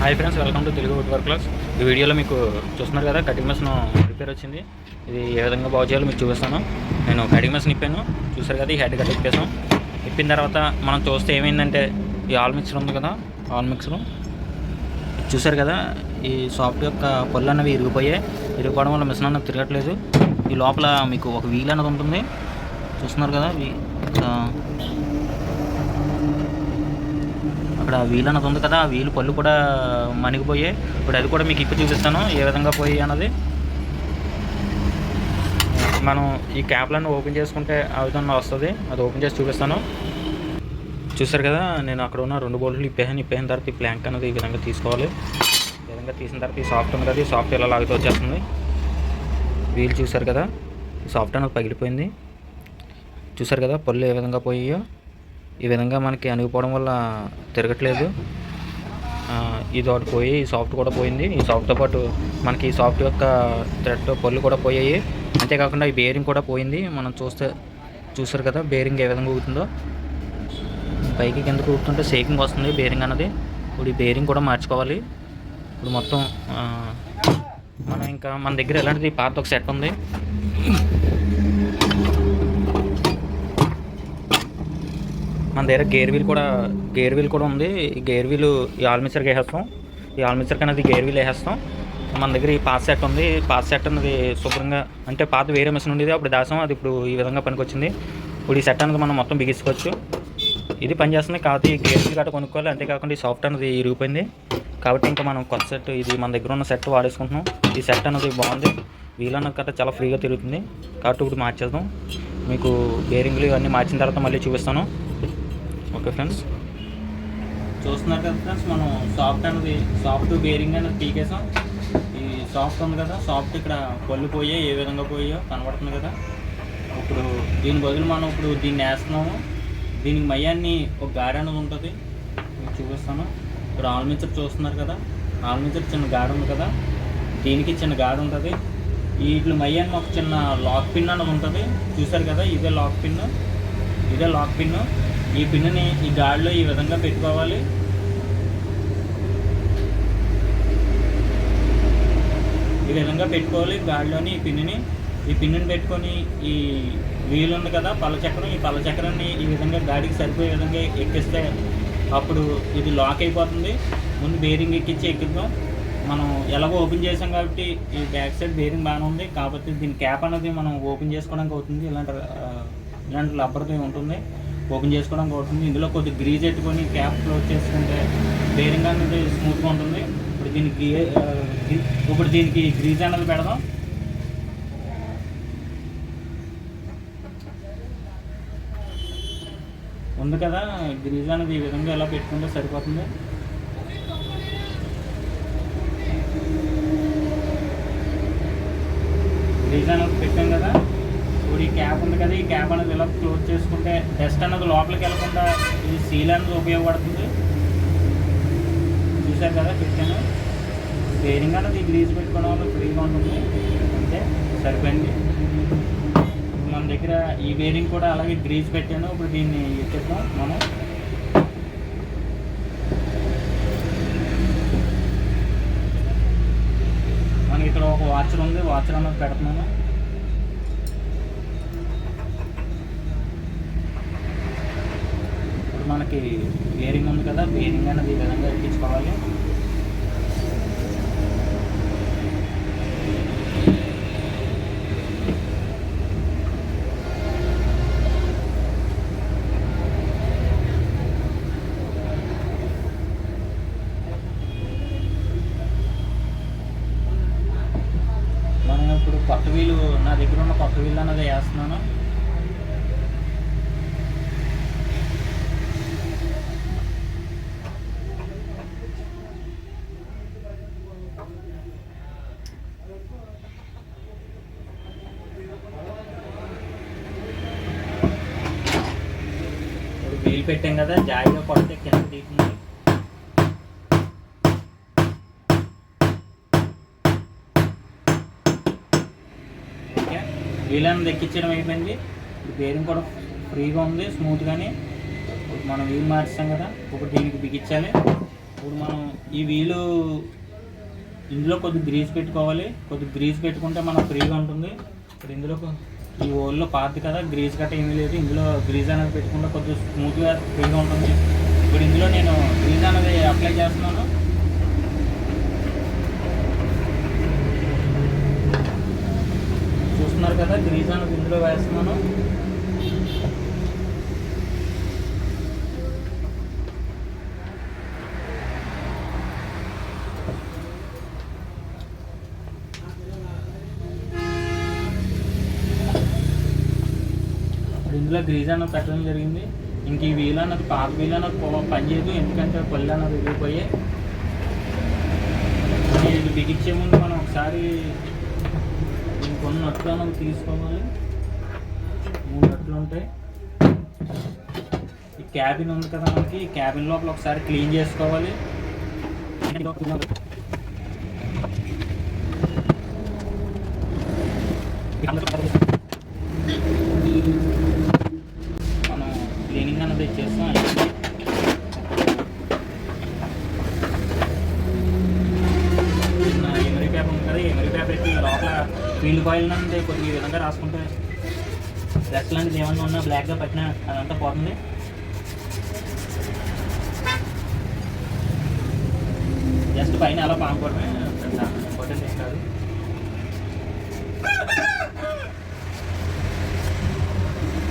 Hi friends welcome to Telugu wood work class ఈ వీడియోలో మీకు చూస్తున్నారు కదా కటింగ్ మెషిన్ రిపేర్ వచ్చింది. ఇది ఏ విధంగా బాగు చేయాలో మీకు చూపిస్తాను. నేను కటింగ్ మెషిన్ ఇప్పాను. చూసారు కదా ఈ హెడ్ కట్ ఇప్పేసాం ఇప్పిన తర్వాత మనం చూస్తే ఏమైందంటే ఈ ఆల్ మిక్సర్ ఉంది కదా ఆల్ మిక్సర్. చూసారు కదా ఈ సాఫ్ట్ యొక్క పళ్ళు అనేవి ఇరిగిపోయాయి. ఇరిగిపోవడం వల్ల మిషన్ అన్నది తిరగట్లేదు. ఈ లోపల మీకు ఒక వీల్ అన్నది ఉంటుంది. చూస్తున్నారు కదా ఇక్కడ అక్కడ వీల్ అన్నది ఉంది కదా ఆ వీలు పళ్ళు కూడా మణిగిపోయాయి. ఇప్పుడు అది కూడా మీకు ఇప్పి చూపిస్తాను ఏ విధంగా పోయి అన్నది. మనం ఈ క్యాప్లను ఓపెన్ చేసుకుంటే ఆ విధంగా వస్తుంది. అది ఓపెన్ చేసి చూపిస్తాను. చూసారు కదా నేను అక్కడ ఉన్న రెండు బోల్ట్లు ఇప్పేహాను ఇప్పేసిన తర్వాత ఈ ప్లాంక్ అనేది ఈ విధంగా తీసుకోవాలి. ఈ విధంగా తీసిన తర్వాత ఈ సాఫ్ట్ ఉంది కదా ఈ సాఫ్ట్ ఇలా లాగితే వచ్చేస్తుంది. వీలు చూసారు కదా ఈ సాఫ్ట్ అనేది పగిలిపోయింది. చూసారు కదా పళ్ళు ఏ విధంగా పోయాయో. ఈ విధంగా మనకి అణిగిపోవడం వల్ల తిరగట్లేదు. ఆ, ఇది ఒకటి పోయి ఈ సాఫ్ట్ కూడా పోయింది. ఈ సాఫ్ట్తో పాటు మనకి ఈ సాఫ్ట్ యొక్క థ్రెడ్ పళ్ళు కూడా పోయాయి. అంతేకాకుండా ఈ బేరింగ్ కూడా పోయింది. మనం చూస్తే చూసారు కదా బేరింగ్ ఏ విధంగా ఊగుతుందో. పైకి కిందకు ఊగుతుంటే షేకింగ్ వస్తుంది బేరింగ్ అన్నది. ఇప్పుడు ఈ బేరింగ్ కూడా మార్చుకోవాలి. ఇప్పుడు మొత్తం మనం ఇంకా మన దగ్గర ఎలాంటిది పాత ఒక సెట్ ఉంది. మన దగ్గర గేర్ వీల్ కూడా గేర్ వీల్ కూడా ఉంది. ఈ గేర్ వీల్ ఈ ఆల్మిచర్కి వేసేస్తాం. ఈ ఆల్మిచర్కి అనేది గేర్ వీల్ వేసేస్తాం. మన దగ్గర ఈ పాస్ సెట్ ఉంది. పాస్ సెట్ అనేది శుభ్రంగా అంటే పాత వేరే మిషన్ ఉండేది. అప్పుడు దాసం అది ఇప్పుడు ఈ విధంగా పనికొచ్చింది. ఇప్పుడు ఈ సెట్ అనేది మనం మొత్తం బిగించుకోవచ్చు. ఇది పనిచేస్తుంది. కాబట్టి ఈ గేర్ వీల్ గట్రా కొనుక్కోవాలి. అంతేకాకుండా ఈ సాఫ్ట్ అనేది ఇరిగిపోయింది. కాబట్టి ఇంకా మనం కొత్త సెట్ ఇది మన దగ్గర ఉన్న సెట్ వాడేసుకుంటున్నాం. ఈ సెట్ అనేది బాగుంది. వీల్ అన్నది గట్రా చాలా ఫ్రీగా తిరుగుతుంది. కాబట్టి ఇప్పుడు మార్చేద్దాం. మీకు బేరింగ్లు ఇవన్నీ మార్చిన తర్వాత మళ్ళీ చూపిస్తాను. ఓకే ఫ్రెండ్స్ చూస్తున్నారు కదా ఫ్రెండ్స్ మనం సాఫ్ట్ అనేది సాఫ్ట్ బేరింగ్ అనేది పీకేసాం ఈ సాఫ్ట్ ఉంది కదా సాఫ్ట్ ఇక్కడ పళ్ళు పోయే ఏ విధంగా పోయాయో కనబడుతుంది కదా. ఇప్పుడు దీని బదులు మనం ఇప్పుడు దీన్ని వేస్తున్నాము. దీనికి మయ్యాన్ని ఒక గాడ అనేది ఉంటుంది. మీకు చూపిస్తాను. ఇప్పుడు ఆల్మిచర్ చూస్తున్నారు కదా. ఆల్మిచర్ చిన్న గాడి ఉంది కదా. దీనికి చిన్న గాడి ఉంటుంది. వీటి మయ్యాన్ని ఒక చిన్న లాక్ పిన్ అనేది ఉంటుంది. చూసారు కదా ఇదే లాక్ పిన్ ఇదే లాక్ పిన్ ఈ పిన్నుని ఈ గాడిలో ఈ విధంగా పెట్టుకోవాలి. ఈ విధంగా పెట్టుకోవాలి గాడిలోని ఈ పిన్నుని. ఈ పిన్నుని పెట్టుకొని ఈ వీలు ఉంది కదా పళ్ళ చక్రం. ఈ పళ్ళ చక్రాన్ని ఈ విధంగా గాడికి సరిపోయే విధంగా ఎక్కిస్తే అప్పుడు ఇది లాక్ అయిపోతుంది. ముందు బేరింగ్ ఎక్కించి ఎక్కిద్దాం. మనం ఎలాగో ఓపెన్ చేసాం కాబట్టి ఈ బ్యాక్ సైడ్ బేరింగ్ బాగానే ఉంది. కాకపోతే దీని క్యాప్ అనేది మనం ఓపెన్ చేసుకోవడానికి అవుతుంది. ఇలాంటి ఇలాంటి రబ్బర్తో ఉంటుంది. ఓపెన్ చేసుకోవడానికి అవుతుంది. ఇందులో కొద్దిగా గ్రీజ్ ఎట్టుకొని క్యాప్ క్లోజ్ చేసుకుంటే బేరింగ్ అనేది స్మూత్గా ఉంటుంది. ఇప్పుడు దీనికి ఇప్పుడు దీనికి గ్రీజ్ అనేది పెడదాం. ఉంది కదా గ్రీజ్ అనేది ఈ విధంగా ఎలా పెట్టుకుంటే సరిపోతుంది గ్రీజ్ అనేది పెట్టాం కదా ఇప్పుడు ఈ క్యాప్ ఉంది కదా ఈ క్యాప్ అనేది ఇలా క్లోజ్ చేసుకుంటే డస్ట్ అనేది లోపలికి వెళ్ళకుండా ఇది సీల్ అనేది ఉపయోగపడుతుంది. చూసారు కదా చెప్పాను బేరింగ్ అనేది గ్రీజ్ పెట్టుకోవడం వల్ల ఫ్రీగా ఉంటుంది. అంతే సరిపోయింది. మన దగ్గర ఈ బేరింగ్ కూడా అలాగే గ్రీజ్ పెట్టాను. ఇప్పుడు దీన్ని ఎత్తిద్దాం మనం. మనకి ఇక్కడ ఒక వాచర్ ఉంది. వాచర్ అన్నది పెడుతున్నాను. మనకి బేరింగ్ ఉంది కదా బేరింగ్ అనేది ఈ విధంగా ఎక్కించుకోవాలి మనం ఇప్పుడు కొత్త వీలు నా దగ్గర ఉన్న కొత్త వీలు అన్నది వేస్తున్నాను ఇప్పుడు వీలు పెట్టాం కదా జాయిగా కొడితే కింద తీసింది ఓకే వీలన్నీ ఎక్కించడం అయిపోయింది. ఇప్పుడు బేరింగ్ కూడా ఫ్రీగా ఉంది స్మూత్గానే. ఇప్పుడు మనం వీలు మార్చాం కదా ఇప్పుడు దీనికి బిగించాలి. ఇప్పుడు మనం ఈ వీలు ఇందులో కొద్దిగా గ్రీజ్ పెట్టుకోవాలి. కొద్దిగా గ్రీజ్ పెట్టుకుంటే మనకు ఫ్రీగా ఉంటుంది. ఇప్పుడు ఇందులో ఈ ఓల్లో పాతి కదా గ్రీజ్ గట్ట ఏమీ లేదు. ఇందులో గ్రీజ్ అనేది పెట్టుకుంటే కొద్దిగా స్మూత్గా ఫ్రీగా ఉంటుంది. ఇప్పుడు ఇందులో నేను గ్రీజ్ అనేది అప్లై చేస్తున్నాను. చూస్తున్నారు కదా గ్రీజ్ అనేది ఇందులో వేస్తున్నాను. ఇందులో గ్రీజ్ అన్నది పెట్టడం జరిగింది. ఇంక ఈ వీల్ అన్నది పాత వీల్ అన్నది పని పనిచేయదు ఎందుకంటే పళ్ళు అన్నది విరిగిపోయి. ఇది బిగించే ముందు మనం ఒకసారి ఇంకొన్ని నట్లు అన్నది తీసుకోవాలి. మూడు నట్లు ఉంటాయి. ఈ క్యాబిన్ ఉంది కదా మనకి. ఈ క్యాబిన్ లోపల ఒకసారి క్లీన్ చేసుకోవాలి మనం క్లీనింగ్ అన్నది చేస్తాం చిన్న ఎమరీ పేపర్ ఉంది కదా పెట్టి లోపల వీల్ కాయిల్ నుండి కొద్దిగా ఈ విధంగా రాసుకుంటే రెస్ట్ లాంటిది ఏమన్నా ఉన్నా బ్లాక్గా పట్టినా అదంతా పోతుంది. జస్ట్ పైన అలా పాముకోవడమే ఇంపార్టెంట్ ఏం కాదు.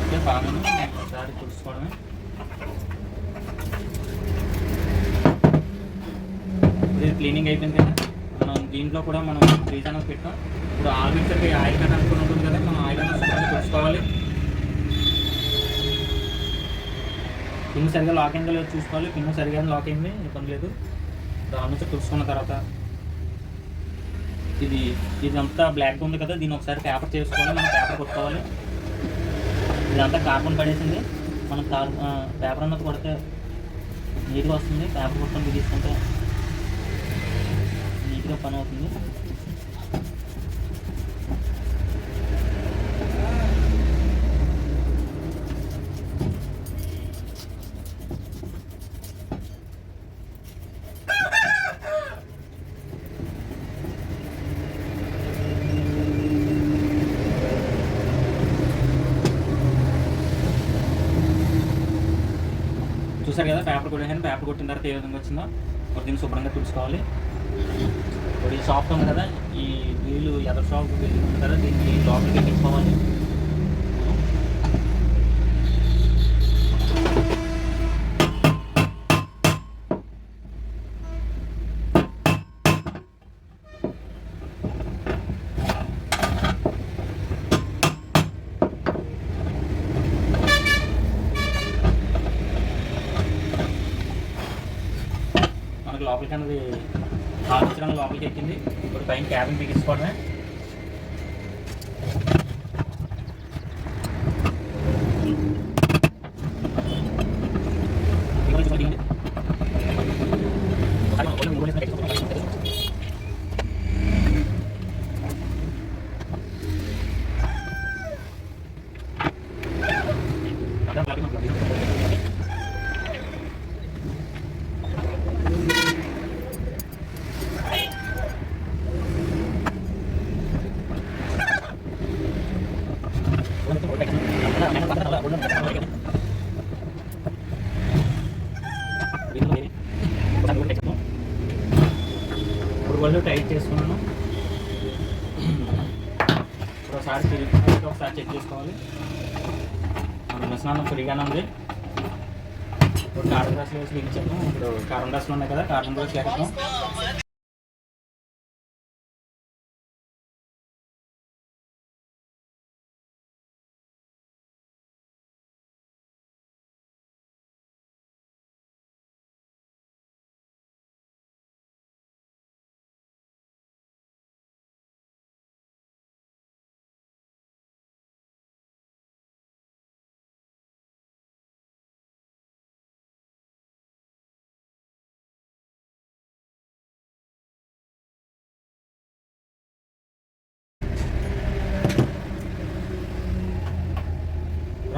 ఓకే పామును ఒకసారి తుడుచుకోవడమే. క్లీనింగ్ అయిపోయింది కదా. దీంట్లో కూడా మనం ఫ్రీజ్ అనేది పెట్టాం. ఇప్పుడు ఆయిల్ మిక్సర్కి ఆయిల్ కట్ అనుకుని ఉంటుంది కదా మనం ఆయిల్ చూసుకోవాలి పిన్ సరిగా లాక్ అయిందో లేదో చూసుకోవాలి. పిన్ సరిగా లాక్ అయింది ఇబ్బంది లేదు. దాని నుంచి తుడుచుకున్న తర్వాత ఇది ఇదంతా బ్లాక్ ఉంది కదా దీన్ని ఒకసారి పేపర్ చేసుకోవాలి. మనం పేపర్ కొట్టుకోవాలి. ఇదంతా కార్బన్ పడేసింది. మనం కార్ పేపర్ అన్నది కొడితే నీట్గా వస్తుంది. పేపర్ కొట్టడం తీసుకుంటే మంచిగా పని అవుతుంది చూసారు కదా పేపర్ కొట్టేసాను పేపర్ కొట్టిన తర్వాత ఏ విధంగా వచ్చిందో ఒక దీన్ని శుభ్రంగా తుడుచుకోవాలి. ఇప్పుడు ఈ షాప్ ఉంది కదా ఈ వీలు ఎదరు షాప్ వీలు కదా దీన్ని లోపలికి తీసుకోవాలి మనకి లోపలికి అనేది ఆలోచన లోపలికి ఎక్కింది ఇప్పుడు పైన క్యాబిన్ బిగించుకోవడమే ఇప్పుడు వాళ్ళు టైట్ చేసుకున్నాను ఇప్పుడు ఒకసారి తిరిగి ఒకసారి చెక్ చేసుకోవాలి. మన మిశ్రమం ఫ్రీగానే ఉంది. ఇప్పుడు కార్బన్ గ్లాసులు వేసి ఇచ్చాము ఇప్పుడు కార్బన్ గ్లాసులు ఉన్నాయి కదా కార్బన్ గ్లాస్ వేస్తాం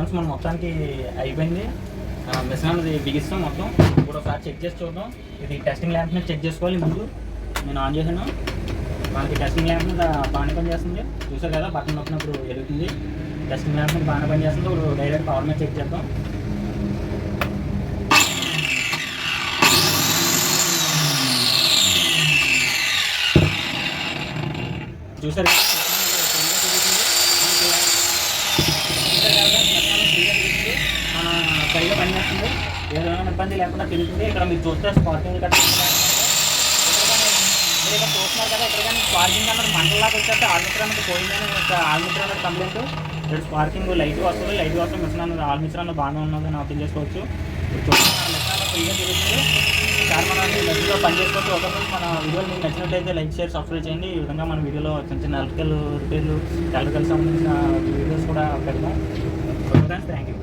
ఫ్రెండ్స్ మనం మొత్తానికి అయిపోయింది. మిషన్ అనేది బిగిస్తాం మొత్తం. ఇప్పుడు ఒకసారి చెక్ చేసి చూద్దాం. ఇది టెస్టింగ్ ల్యాంప్ మీద చెక్ చేసుకోవాలి ముందు. నేను ఆన్ చేశాను. మనకి టెస్టింగ్ ల్యాంప్ మీద బాగానే పనిచేస్తుంది చూసారు కదా బటన్ నొక్కినప్పుడు ఎదుగుతుంది. టెస్టింగ్ ల్యాంప్ మీద బాగానే పనిచేస్తుంది ఇప్పుడు డైరెక్ట్ పవర్ మీద చెక్ చేద్దాం. చూసారు కదా? చూసారు కదా? మొత్తం ఫ్రీగా తిరుగుతుంది. మన సరిగా పనిచేస్తుంది ఏదైనా ఇబ్బంది లేకుండా తిరుగుతుంది ఇక్కడ మీరు చూస్తే స్పార్కింగ్ కట్ట మీరు ఇక్కడ చూస్తున్నారు కదా ఇక్కడ కానీ స్పార్కింగ్ అన్నది మంటలాగా వచ్చేస్తే ఆల్మిత్రానికి అన్నది పోయిందని ఒక అన్నది కంప్లైంట్ ఇక్కడ స్పార్కింగ్ లైట్ వస్తుంది లైట్ వస్తే మిషన్ అన్నది ఆల్మిటర్ అన్నది బాగానే ఉన్నదని అర్థం చేసుకోవచ్చు. ఫ్రీగా తిరుగుతుంది సార్ మనం లైట్గా పని ఒక మన వీడియోలు మీకు నచ్చినట్లయితే లైక్ షేర్ సబ్స్క్రైబ్ చేయండి. ఈ విధంగా మన వీడియోలో చిన్న చిన్న ఎలక్ట్రికల్ రిపేర్లు ఎలక్ట్రికల్ సంబంధించిన వీడియోస్ కూడా పెడతాం ఫ్రెండ్స్ థ్యాంక్ యూ